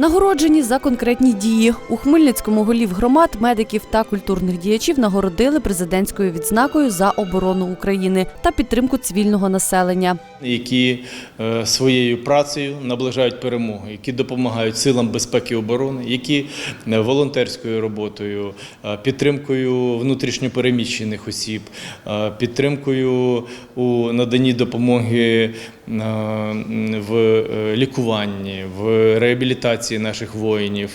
Нагороджені за конкретні дії. У Хмельницькому голів громад, медиків та культурних діячів нагородили президентською відзнакою за оборону України та підтримку цивільного населення. які е, своєю працею наближають перемогу, які допомагають силам безпеки і оборони, які е, волонтерською роботою, е, підтримкою внутрішньопереміщених осіб, підтримкою у наданні допомоги в е, лікуванні, в реабілітації наших воїнів,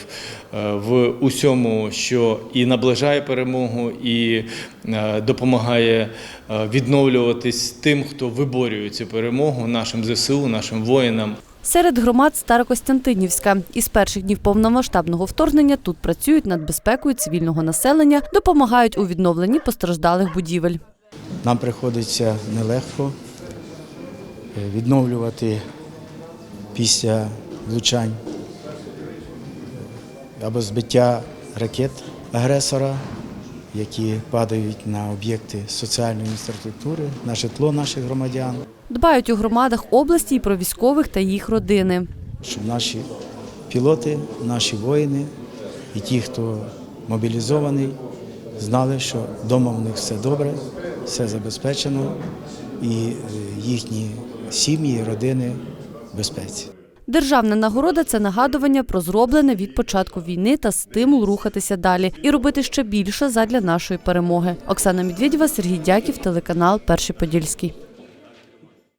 е, в усьому, що і наближає перемогу, і е, допомагає відновлюватись тим, хто виборює цю перемогу, нашим ЗСУ, нашим воїнам. Серед громад Старокостянтинівська із перших днів повномасштабного вторгнення тут працюють над безпекою цивільного населення, допомагають у відновленні постраждалих будівель. Нам приходиться нелегко відновлювати після влучань або збиття ракет агресора, які падають на об'єкти соціальної інфраструктури, на житло наших громадян, Дбають у громадах області і про військових та їх родини. щоб наші пілоти, наші воїни і ті, хто мобілізований, знали, що вдома в них все добре, все забезпечено і е, їхні сім'ї, родини в безпеці. Державна нагорода це нагадування про зроблене від початку війни та стимул рухатися далі і робити ще більше задля нашої перемоги. Оксана Медведєва, Сергій Дяків, телеканал Перший Подільський.